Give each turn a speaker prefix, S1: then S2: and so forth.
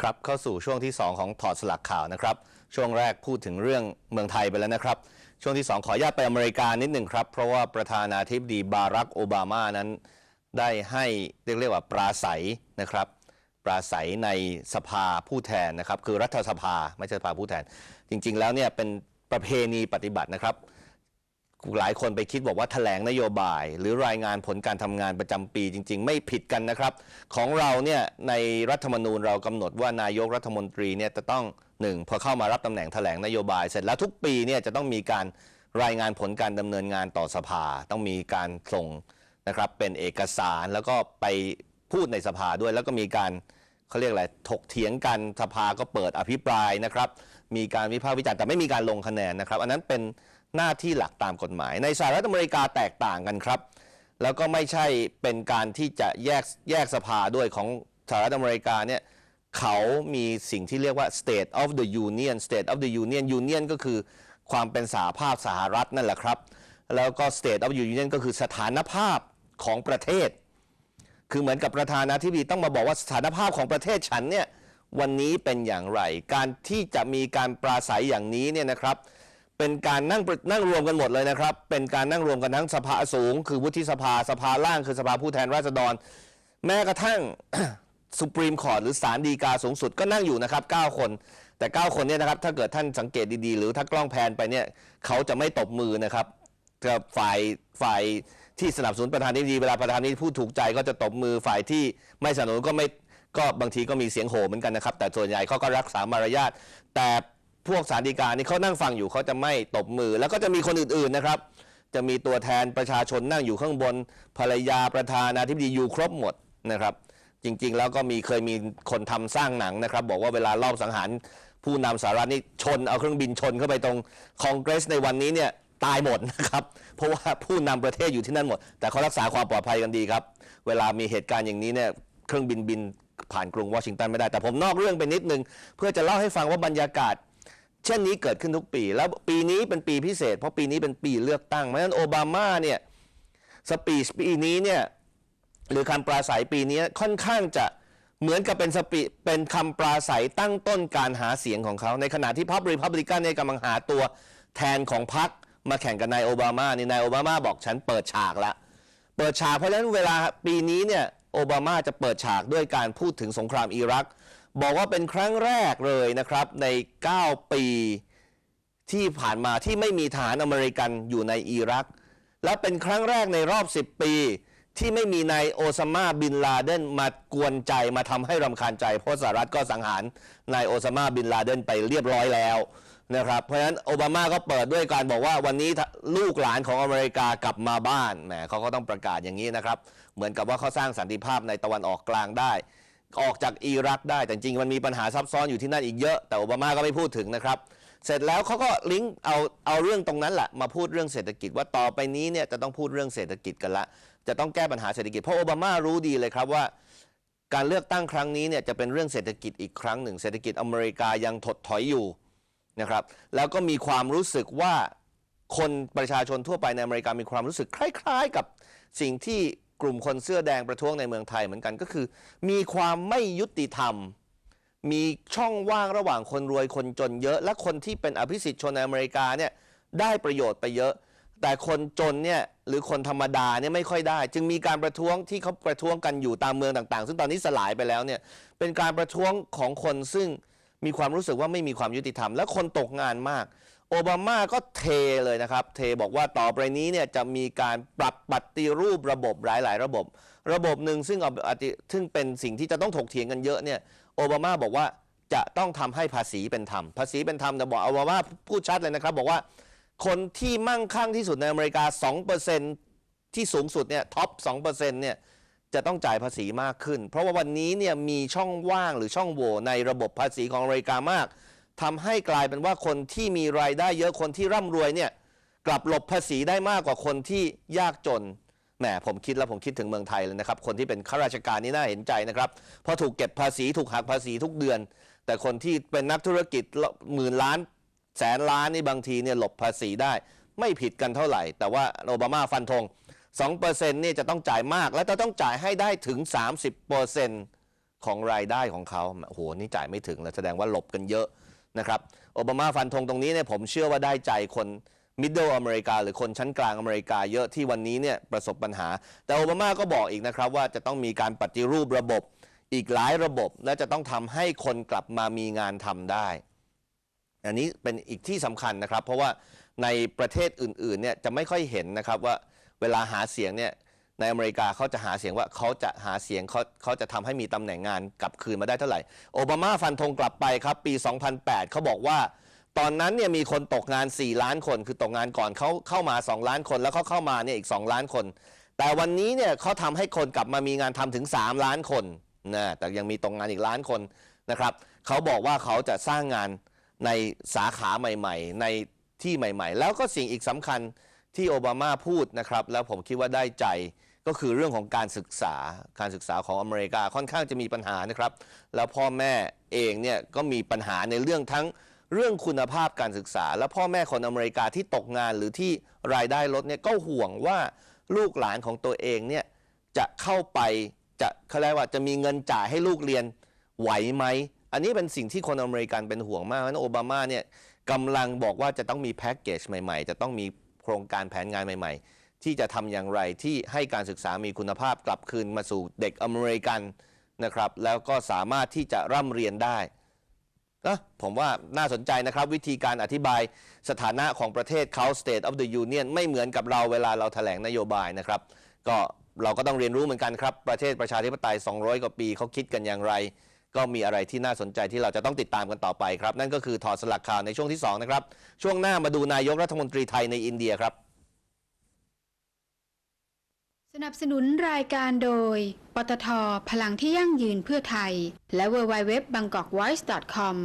S1: ครับเข้าสู่ช่วงที่ 2 ของถอดสลักข่าวนะครับ ช่วงแรกพูดถึงเรื่องเมืองไทยไปแล้วนะครับ ช่วงที่ 2 ขออนุญาตไปอเมริกานิดหนึ่งครับ เพราะว่าประธานาธิบดีบารักโอบามานั้น ได้ให้เรียกเรียกว่าปราศัยนะครับ ปราศัยในสภาผู้แทนนะครับ คือรัฐสภาไม่ใช่สภาผู้แทน จริง ๆ แล้วเนี่ยเป็นประเพณีปฏิบัตินะครับ หลายคนไปคิดบอกว่าแถลงนโยบาย หรือรายงานผลการทำงานประจำปีจริง ๆ ไม่ผิดกันนะครับ ของเราเนี่ยในรัฐธรรมนูญเรากำหนดว่านายกรัฐมนตรีเนี่ยจะต้องหนึ่งพอเข้ามารับตำแหน่งแถลงนโยบาย เสร็จแล้วทุกปีเนี่ยจะต้องมีการรายงานผลการดำเนินงานต่อสภา ต้องมีการส่งนะครับเป็นเอกสารแล้วก็ไปพูดในสภาด้วยแล้วก็มีการเขาเรียกอะไรถกเถียงกันสภาก็เปิดอภิปรายนะครับ มีการวิพากษ์วิจารณ์แต่ไม่มีการลงคะแนนนะครับ อันนั้นเป็น หน้าที่หลักตามกฎหมาย ในสหรัฐอเมริกาแตกต่างกันครับ แล้วก็ไม่ใช่เป็นการที่จะแยกแยกสภาด้วยของสหรัฐอเมริกาเนี่ยเขามีสิ่งที่เรียกว่า state of the union state of the union union ก็คือความเป็นสหภาพสหรัฐนั่นแหละครับ แล้วก็ state of the union ก็คือสถานภาพของประเทศ คือเหมือนกับประธานาธิบดีต้องมาบอกว่าสถานภาพของประเทศฉันเนี่ยวันนี้เป็นอย่างไร การที่จะมีการปราศัยอย่างนี้เนี่ยนะครับ เป็นการนั่งนั่งรวมกันหมดเลยนะครับ เป็นการนั่งรวมกันทั้งสภาสูง คือวุฒิสภาสภาล่างคือสภาผู้แทนราษฎร แม้กระทั่งสุปรีมคอร์หรือศาลฎีกาสูงสุดก็นั่งอยู่นะครับ 9 คน แต่ 9 คนเนี่ยนะครับ ถ้าเกิดท่านสังเกตดีๆ หรือถ้ากล้องแพนไปเนี่ยเขาจะไม่ตบมือนะครับกับฝ่ายฝ่ายที่สนับสนุนประธานาธิบดีเวลาประธานาธิบดีพูดถูกใจก็จะตบมือฝ่ายที่ไม่สนับสนุนก็ไม่ก็บางทีก็มีเสียงโห่เหมือนกันนะครับ แต่ส่วนใหญ่เขาก็รักษามารยาทแต่ พวกสารดีกานี่เขานั่งฟังอยู่เขาจะไม่ตบมือ แล้วก็จะมีคนอื่นๆนะครับ จะมีตัวแทนประชาชนนั่งอยู่ข้างบน ภรรยาประธานาธิบดีอยู่ครบหมดนะครับ จริงๆ แล้วก็มีเคยมีคนทำสร้างหนังนะครับ บอกว่าเวลารอบสังหารผู้นำสหรัฐนี่ชนเอาเครื่องบินชนเข้าไปตรงคองเกรสในวันนี้เนี่ยตายหมดนะครับ เพราะว่าผู้นำประเทศอยู่ที่นั่นหมด แต่เขารักษาความปลอดภัยกันดีครับ เวลามีเหตุการณ์อย่างนี้เนี่ยเครื่องบินบินผ่านกรุงวอชิงตันไม่ได้ แต่ผมนอกเรื่องไปนิดนึง เพื่อจะเล่าให้ฟังว่าบรรยากาศ เช่นนี้เกิดขึ้นทุกปี แล้วปีนี้เป็นปีพิเศษ เพราะปีนี้เป็นปีเลือกตั้งเพราะฉะนั้นโอบามาเนี่ยสปีชปีนี้เนี่ยหรือคำปราศัยปีนี้ค่อนข้างจะเหมือนกับเป็นสปีเป็นคำปราศัยตั้งต้นการหาเสียงของเขา ในขณะที่พรรครีพับลิกันเนี่ยกำลังหาตัวแทนของพรรคมาแข่งกับนายโอบามานี่นายโอบามาบอกฉันเปิดฉากแล้วเปิดฉากเพราะฉะนั้นเวลาปีนี้เนี่ยโอบามาจะเปิดฉากด้วยการพูดถึงสงครามอิรัก บอกว่าเป็นครั้งแรกเลยนะครับใน 9 ปีที่ผ่านมาที่ไม่มีทหารอเมริกันอยู่ในอิรัก และเป็นครั้งแรกในรอบ 10 ปี ที่ไม่มีนายโอซามาบินลาเดนมากวนใจมาทำให้รำคาญใจ เพราะสหรัฐก็สังหารนายโอซามาบินลาเดนไปเรียบร้อยแล้วนะครับเพราะฉะนั้นโอบามาก็เปิดด้วยการบอกว่าวันนี้ลูกหลานของอเมริกากลับมาบ้านแหมเขาก็ต้องประกาศอย่างนี้นะครับ เหมือนกับว่าเขาสร้างสันติภาพในตะวันออกกลางได้ ออกจากอิรักได้แต่จริงมันมีปัญหาซับซ้อนอยู่ที่นั่นอีกเยอะ แต่โอบามาก็ไม่พูดถึงนะครับ เสร็จแล้วเขาก็ลิงก์เอาเอาเรื่องตรงนั้นแหละมาพูดเรื่องเศรษฐกิจว่าต่อไปนี้เนี่ยจะต้องพูดเรื่องเศรษฐกิจกันละ จะต้องแก้ปัญหาเศรษฐกิจเพราะโอบามารู้ดีเลยครับว่า การเลือกตั้งครั้งนี้เนี่ยจะเป็นเรื่องเศรษฐกิจอีกครั้งหนึ่ง เศรษฐกิจอเมริกายังถดถอยอยู่นะครับแล้วก็มีความรู้สึกว่าคนประชาชนทั่วไปในอเมริกามีความรู้สึกคล้าย ๆ กับสิ่งที่ กลุ่มคนเสื้อแดงประท้วงในเมืองไทยเหมือนกันก็คือ มีความไม่ยุติธรรม มีช่องว่างระหว่างคนรวยคนจนเยอะ และคนที่เป็นอภิสิทธิ์ชนในอเมริกาเนี่ยได้ประโยชน์ไปเยอะ แต่คนจนเนี่ยหรือคนธรรมดาเนี่ยไม่ค่อยได้ จึงมีการประท้วงที่เขาประท้วงกันอยู่ตามเมืองต่างๆ ซึ่งตอนนี้สลายไปแล้วเนี่ยเป็นการประท้วงของคนซึ่งมีความรู้สึกว่าไม่มีความยุติธรรม และคนตกงานมาก โอบามาก็เทเลยนะครับ เทบอกว่าต่อไปนี้เนี่ยจะมีการปรับปฏิรูประบบหลาย ๆ ระบบ ระบบหนึ่งซึ่งเอาอาจจะซึ่งเป็นสิ่งที่จะต้องถกเถียงกันเยอะเนี่ยโอบามาบอกว่าจะต้องทำให้ภาษีเป็นธรรม ภาษีเป็นธรรมแต่บอกโอบามาพูดชัดเลยนะครับ บอกว่าคนที่มั่งคั่งที่สุดในอเมริกา 2%ที่สูงสุดเนี่ยท็อป 2%เนี่ยจะต้องจ่ายภาษีมากขึ้น เพราะว่าวันนี้เนี่ยมีช่องว่างหรือช่องโหว่ในระบบภาษีของอเมริกามาก ทำให้กลายเป็นว่าคนที่มีรายได้เยอะคนที่ร่ำรวยเนี่ยกลับหลบภาษีได้มากกว่าคนที่ยากจนแหมผมคิดแล้วผมคิดถึงเมืองไทยเลยนะครับ คนที่เป็นข้าราชการนี่น่าเห็นใจนะครับเพราะถูกเก็บภาษีถูกหักภาษีทุกเดือน แต่คนที่เป็นนักธุรกิจหมื่นล้าน แสนล้านนี่บางทีเนี่ยหลบภาษีได้ ไม่ผิดกันเท่าไหร่ แต่ว่าโอบามาฟันธง2%นี่จะต้องจ่ายมาก และจะต้องจ่ายให้ได้ถึง 30%ของรายได้ของเขาโอ้โหนี่จ่ายไม่ถึงแล้วแสดงว่าหลบกันเยอะ นะครับโอบามาฟันธงตรงนี้เนี่ยผมเชื่อว่าได้ใจคนมิดเดิลอเมริกาหรือคนชั้นกลางอเมริกาเยอะที่วันนี้เนี่ยประสบปัญหา แต่โอบามาก็บอกอีกนะครับว่าจะต้องมีการปฏิรูประบบอีกหลายระบบและจะต้องทำให้คนกลับมามีงานทำได้ อันนี้เป็นอีกที่สำคัญนะครับ เพราะว่าในประเทศอื่นๆเนี่ยจะไม่ค่อยเห็นนะครับว่าเวลาหาเสียงเนี่ย ในอเมริกาเขาจะหาเสียงว่าเขาจะหาเสียงเขาเขาจะทำให้มีตำแหน่งงานกลับคืนมาได้เท่าไหร่ โอบามาฟันธงกลับไปครับ ปี 2008 เขาบอกว่า ตอนนั้นเนี่ยมีคนตกงาน 4 ล้านคน คือตกงานก่อนเขาเข้ามา 2 ล้านคนแล้วเขาเข้ามาเนี่ยอีก 2 ล้านคน แต่วันนี้เนี่ยเขาทำให้คนกลับมามีงานทำถึง 3 ล้านคนนะแต่ยังมีตกงานอีกล้านคนนะครับเขาบอกว่าเขาจะสร้างงานในสาขาใหม่ ๆ ในที่ใหม่ ๆ แล้วก็สิ่งอีกสำคัญที่โอบามาพูดนะครับ แล้วผมคิดว่าได้ใจ ก็คือเรื่องของการศึกษาการศึกษาของอเมริกาค่อนข้างจะมีปัญหานะครับ แล้วพ่อแม่เองเนี่ยก็มีปัญหาในเรื่องทั้งเรื่องคุณภาพการศึกษา และพ่อแม่คนอเมริกาที่ตกงานหรือที่รายได้ลดเนี่ยก็ห่วงว่าลูกหลานของตัวเองเนี่ยจะเข้าไปจะเขาเรียกว่าจะมีเงินจ่ายให้ลูกเรียนไหวไหม อันนี้เป็นสิ่งที่คนอเมริกันเป็นห่วงมากเพราะฉะนั้นโอบามาเนี่ยกำลังบอกว่าจะต้องมีแพ็กเกจใหม่ๆ จะต้องมีโครงการแผนงานใหม่ ๆ ที่จะทำอย่างไรที่ให้การศึกษามีคุณภาพกลับคืนมาสู่เด็กอเมริกันนะครับแล้วก็สามารถที่จะร่ำเรียนได้นะผมว่าน่าสนใจนะครับ วิธีการอธิบายสถานะของประเทศเขา State of the Union ไม่เหมือนกับเราเวลาเราแถลงนโยบายนะครับ ก็เราก็ต้องเรียนรู้เหมือนกันครับ ประเทศประชาธิปไตย 200 กว่าปีเขาคิดกันอย่างไร ก็มีอะไรที่น่าสนใจที่เราจะต้องติดตามกันต่อไปครับ นั่นก็คือถอดสลักข่าวในช่วงที่2นะครับช่วงหน้ามาดูนายกรัฐมนตรีไทยในอินเดียครับ
S2: สนับสนุนรายการโดย ปตท พลังที่ยั่งยืนเพื่อไทย และ w w w b a n g k o k v o i c e c o m